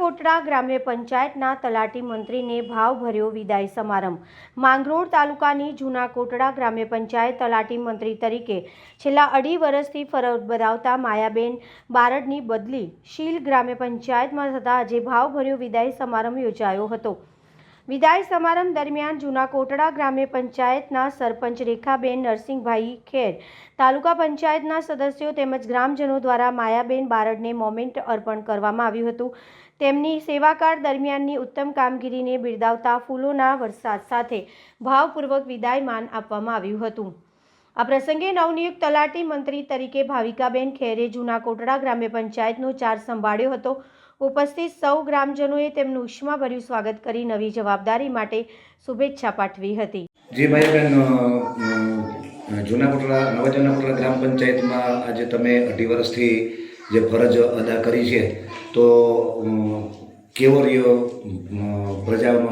કોટડા ગ્રામ્ય પંચાયતના તલાટી મંત્રીને ભાવભર્યો વિદાય સમારંભ. માંગરોળ તાલુકાની જૂના કોટડા ગ્રામ્ય પંચાયત તલાટી મંત્રી તરીકે છેલ્લા અઢી વર્ષથી ફરજ બજાવતા માયાબેન બારડની બદલી શીલ ગ્રામ્ય પંચાયતમાં થતાં આજે ભાવભર્યો વિદાય સમારંભ યોજાયો હતો. વિદાય સમારંભ દરમિયાન જૂના કોટડા ગ્રામ્ય પંચાયતના સરપંચ રેખાબેન નરસિંહભાઈ ખેર, તાલુકા પંચાયતના સદસ્યો તેમજ ગ્રામજનો દ્વારા માયાબેન બારડને મોમેન્ટ અર્પણ કરવામાં આવ્યું હતું. તેમની સેવાકાળ દરમિયાનની ઉત્તમ કામગીરીને બિરદાવતા ફૂલોના વરસાદ સાથે ભાવપૂર્વક વિદાયમાન આપવામાં આવ્યું હતું. આ પ્રસંગે નવનિયુક્ત તલાટી મંત્રી તરીકે ભાવિકાબેન ખેરે જૂના કોટડા ગ્રામ્ય પંચાયતનો ચાર્જ સંભાળ્યો હતો. ઉપસ્થિત સૌ ગ્રામજનોએ તેમનું ઉષ્માભર્યું સ્વાગત કરી નવી જવાબદારી માટે શુભેચ્છા પાઠવી હતી. જે ભાઈ બહેન જૂના નવા જૂના ગ્રામ પંચાયતમાં આજે તમે અઢી વર્ષથી જે ફરજ અદા કરી છે તો કેવો રહ્યો પ્રજાનો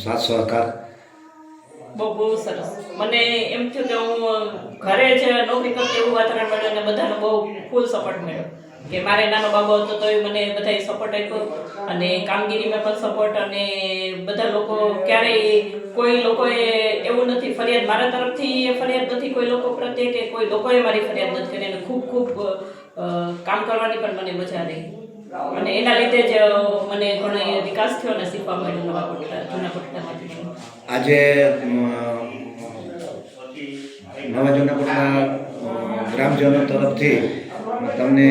સાથ સહકાર? બહુ બહુ સરસ. મને એમ થયું કે હું ઘરે જ નોકરી કરતી એવું વાતાવરણ મળ્યું અને બધાનો બહુ ફૂલ સપોર્ટ મળ્યો. કે મારે નાનો બાબો હતો તો મને બધાએ સપોર્ટ આપ્યો. અને કામગીરીમાં પણ સપોર્ટ અને બધા લોકો ક્યારેય કોઈ લોકોએ એવું નથી, ફરિયાદ મારા તરફથી એ ફરિયાદ નથી કોઈ લોકો પ્રત્યે કે કોઈ લોકોએ મારી ફરિયાદ નથી કરી. અને ખૂબ ખૂબ કામ કરવાની પણ મને મજા રહી. અને એના લીધે જ મને ઘણો વિકાસ થયો અને શીખવા મળ્યું નવા કોટડા જૂના કોટડામાંથી આજે નવા જૂના કોટડા ગ્રામજનો તરફથી તમને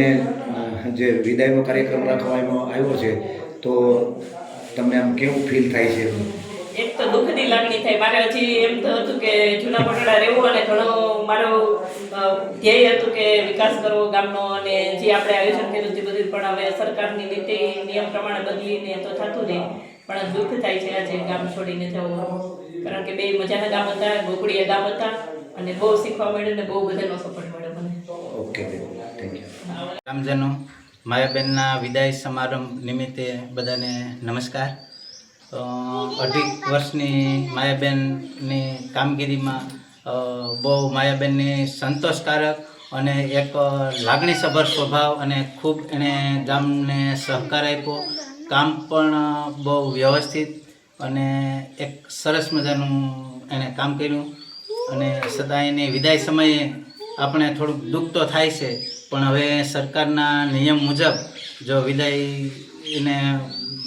જે વિદાયનો કાર્યક્રમ રાખવામાં આવ્યો છે તો તમને આમ કેવું ફીલ થાય છે? એક તો દુઃખની લાગણી થાય. મારે હજી એમ તો હતું કે જૂના પટોળા રહેવું અને ઘણો મારો ધ્યેય હતું કે વિકાસ કરવો ગામનો અને જે આપણે આયોજન કર્યું તે બધું પણ હવે સરકારની નીતિ નિયમ પ્રમાણે બદલીને તો થતું નહીં પણ દુઃખ થાય છે આજે ગામ છોડીને જવું. કારણ કે બે મજાના ગામ હતા ગોકળીયા ગામ હતા અને બહુ શીખવા મળ્યું ને બહુ બધાનો સપોર્ટ મળ્યો મને. ઓકે થેન્ક યુ ગ્રામજનો માયાબેનના વિદાય સમારંભ નિમિત્તે બધાને નમસ્કાર. અઢી વર્ષની માયાબેનની કામગીરીમાં બહુ માયાબેનની સંતોષકારક અને એક લાગણીસભર સ્વભાવ અને ખૂબ એણે ગામને સહકાર આપ્યો. કામ પણ બહુ વ્યવસ્થિત અને એક સરસ મજાનું એણે કામ કર્યું. અને સદા એની વિદાય સમયે આપણે થોડુંક દુઃખ તો થાય છે પણ હવે સરકારના નિયમ મુજબ જો વિદાય એને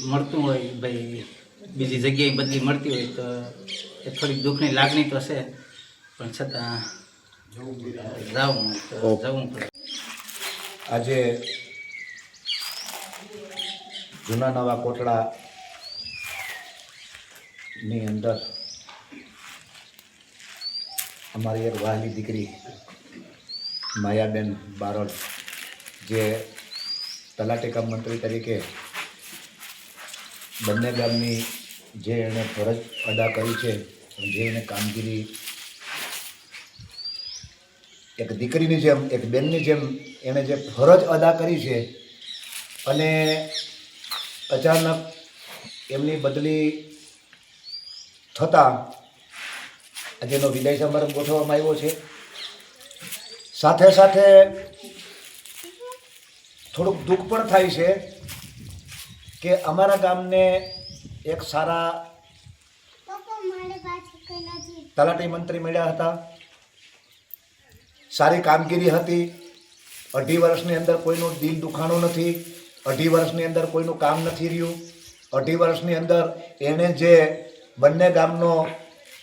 મળતું હોય ભાઈ બીજી જગ્યાએ બદલી મળતી હોય તો એ થોડીક દુઃખની લાગણી તો છે પણ છતાં જવું જવું પડે આજે જૂના નવા કોટડા ની અંદર અમારી એક વહાલી દીકરી માયાબેન બારોટ જે તલાટેકા મંત્રી તરીકે બંને ગામની જે એણે ફરજ અદા કરી છે જે એણે કામગીરી એક દીકરીની જેમ, એક બેનની જેમ એણે જે ફરજ અદા કરી છે, અને અચાનક એમની બદલી થતાં આજેનો વિદાય સમારંભ ગોઠવવામાં આવ્યો છે. સાથે સાથે થોડુંક દુઃખ પણ થાય છે કે અમારા ગામને એક સારા તલાટી મંત્રી મળ્યા હતા. સારી કામગીરી હતી. અઢી વર્ષની અંદર કોઈનું દિલ દુખાણું નથી. અઢી વર્ષની અંદર કોઈનું કામ નથી રહ્યું. અઢી વર્ષની અંદર એણે જે બંને ગામનો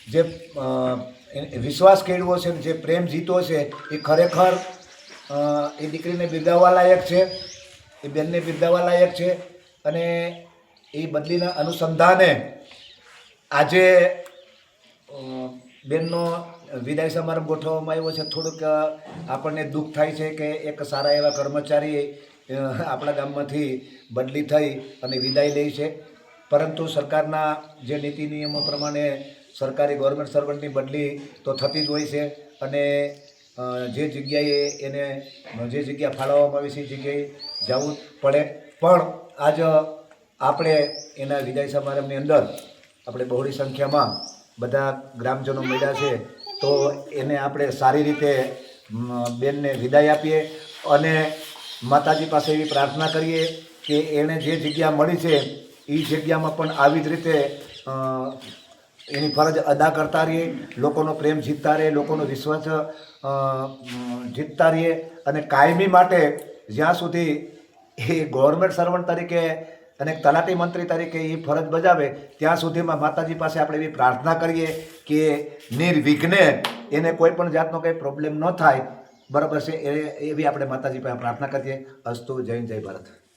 જે વિશ્વાસ કેળવો છે જે પ્રેમ જીતો છે, એ ખરેખર એ દીકરીને બિરદાવવા લાયક છે, એ બેનને બિરદાવવા લાયક છે અને એ બદલીના અનુસંધાને આજે બેનનો વિદાય સમારંભ ગોઠવવામાં આવ્યો છે. થોડુંક આપણને દુઃખ થાય છે કે એક સારા એવા કર્મચારી આપણા ગામમાંથી બદલી થઈ અને વિદાય લે છે. પરંતુ સરકારના જે નીતિ નિયમો પ્રમાણે સરકારી ગવર્મેન્ટ સર્વન્ટની બદલી તો થતી જ હોય છે. અને જે જગ્યાએ એને, જે જગ્યા ફાળવવામાં આવી છે એ જગ્યાએ જવું પડે. પણ આજ આપણે એના વિદાય સમારંભની અંદર આપણે બહોળી સંખ્યામાં બધા ગ્રામજનો મળ્યા છે. તો એને આપણે સારી રીતે બેનને વિદાય આપીએ અને માતાજી પાસે એવી પ્રાર્થના કરીએ કે એણે જે જગ્યા મળી છે એ જગ્યામાં પણ આવી જ રીતે એની ફરજ અદા કરતા રહીએ, લોકોનો પ્રેમ જીતતા રહીએ, લોકોનો વિશ્વાસ જીતતા રહીએ અને કાયમી માટે જ્યાં સુધી એ ગવર્મેન્ટ સર્વન્ટ તરીકે અને તલાટી મંત્રી તરીકે એ ફરજ બજાવે, ત્યાં સુધીમાં માતાજી પાસે આપણે એવી પ્રાર્થના કરીએ કે નિર્વિઘ્ને એને કોઈ પણ જાતનો કંઈ પ્રોબ્લેમ ન થાય. બરાબર છે, એ એવી આપણે માતાજી પાસે પ્રાર્થના કરીએ. અસ્તુ, જય જય ભારત.